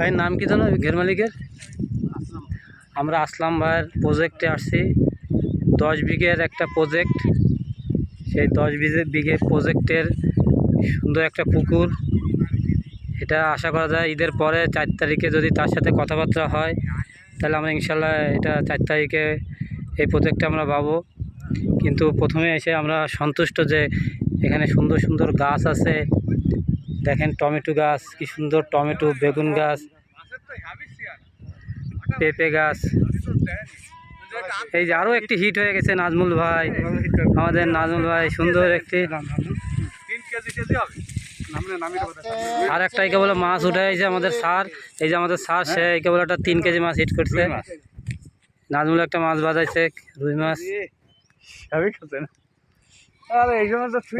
ভাইয়ের নাম কি জানো? ঘের মালিকের? আমরা আসলাম ভাইয়ের প্রজেক্টে আসছি। দশ বিঘের একটা প্রজেক্ট সেই দশ বিঘে বিঘে প্রজেক্টের সুন্দর একটা পুকুর। এটা আশা করা যায় ঈদের পরে চার তারিখে যদি তার সাথে কথাবার্তা হয়, তাহলে আমরা ইনশাল্লাহ এটা চার তারিখে এই প্রজেক্টটা আমরা পাবো। কিন্তু প্রথমে এসে আমরা সন্তুষ্ট যে এখানে সুন্দর সুন্দর গাছ আছে। দেখেন টমেটো গাছ, কি সুন্দর টমেটো, বেগুন গাছ, পেঁপে গাছ। এই যে আরও একটি হিট হয়ে গেছে নাজমুল ভাই, আমাদের নাজমুল ভাই, সুন্দর একটি। আর একটা একে বলে মাছ উঠে এই যে আমাদের সার এই যে আমাদের সার সে একে বলে একটা তিন কেজি মাছ হিট করছে। নাজমুল একটা মাছ বাজাইছে, রুই মাছ।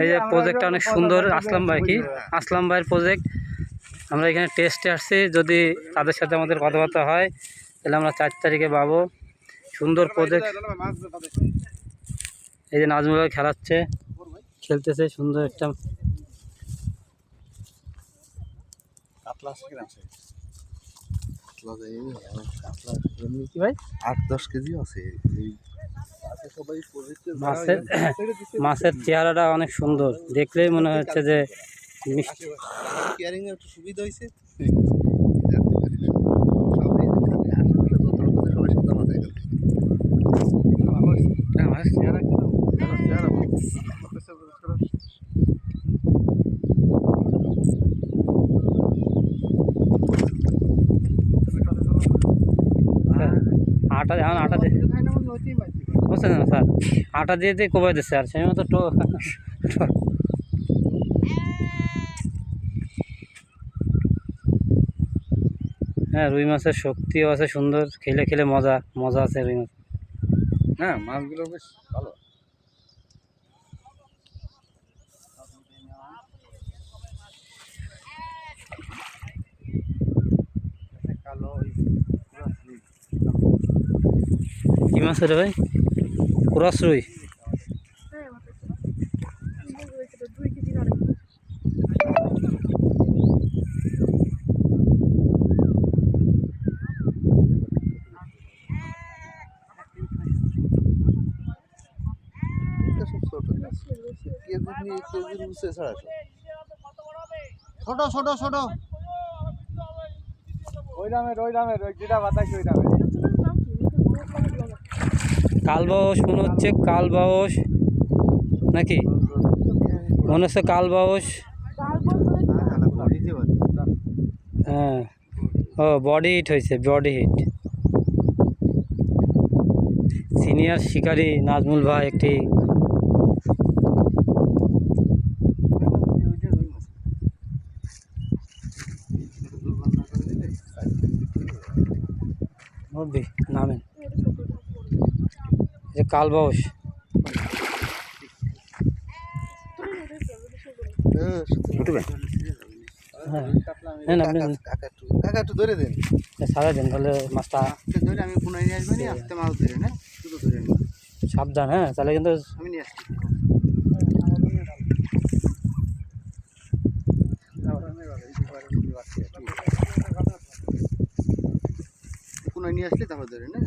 এই যে প্রজেক্টটা অনেক সুন্দর আসলাম ভাই কি? আসলাম ভাইয়ের প্রজেক্ট আমরা এখানে টেস্টে আসছি যদি তাদের সাথে আমাদের কথাবার্তা হয় তাহলে আমরা চার তারিখে পাবো। সুন্দর প্রজেক্ট এই যে নাজমুল ভাই খেলাচ্ছে খেলতেছে সুন্দর একটা কি ভাই? আট দশ কেজি আছে মাছের মাছের চেহারাটা অনেক সুন্দর। দেখলেই মনে হচ্ছে যে মিষ্টি। সুবিধা হয়েছে আটা এখন আটা বুঝছেন না স্যার। আটা দিয়ে দিয়ে কোবাই দিচ্ছে আর সেই মতো টো হ্যাঁ রুই মাছের শক্তিও আছে সুন্দর। খেলে খেলে মজা মজা আছে রুই মাছ হ্যাঁ মাছগুলো বেশ ভালো। কি মাছ রে ভাই? ক্রস রুই ছোট ছোট ছোট। ওই দামের ওই দামের ওই যেটা বাতাস ওই দামের। কালবাউস মনে হচ্ছে কালবাউস নাকি? মনে হচ্ছে কালবাউস হ্যাঁ। ও বডি হিট হয়েছে বডি হিট সিনিয়র শিকারী নাজমুল ভাই একটি নামেন। যে কালবাউস হ্যাঁ ধরে দেন। তাহলে মাছটা ধরে আমি পুনরায় নিয়ে আসবেন আস্তে মাছ ধরে না শুধু ধরে নিন সাবধান হ্যাঁ তাহলে কিন্তু আমি নিয়ে আসছি। পুনরায় নিয়ে আসলে তারপর ধরে না।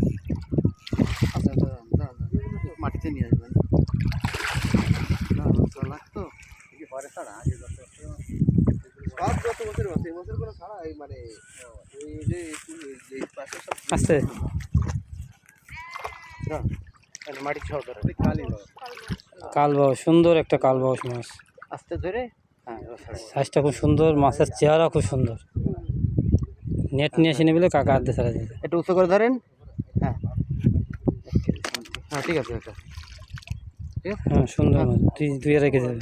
আচ্ছা মাটিতে নিয়ে আসবেন। দাঁড়া, দাঁড়া, লাগতো? পরে ছাড়া আগে যত সব যত বছর আছে বছর কোনো ছাড়া এই মানে এই যে যে পাশে সব আস্তে। মাটি ছাড়া ধরে। কালি কালবাউস সুন্দর একটা মাছ। আস্তে ধরে? হ্যাঁ সাইজটা খুব সুন্দর মাছের চেহারা খুব সুন্দর। নেট নিয়ে এসে নেবে কাকা হাত দিয়ে ছাড়া দিয়েছে একটু উঁচু করে ধরেন। হ্যাঁ। হ্যাঁ ঠিক আছে এটা হ্যাঁ সুন্দর। তুই দুই রেখে যাবে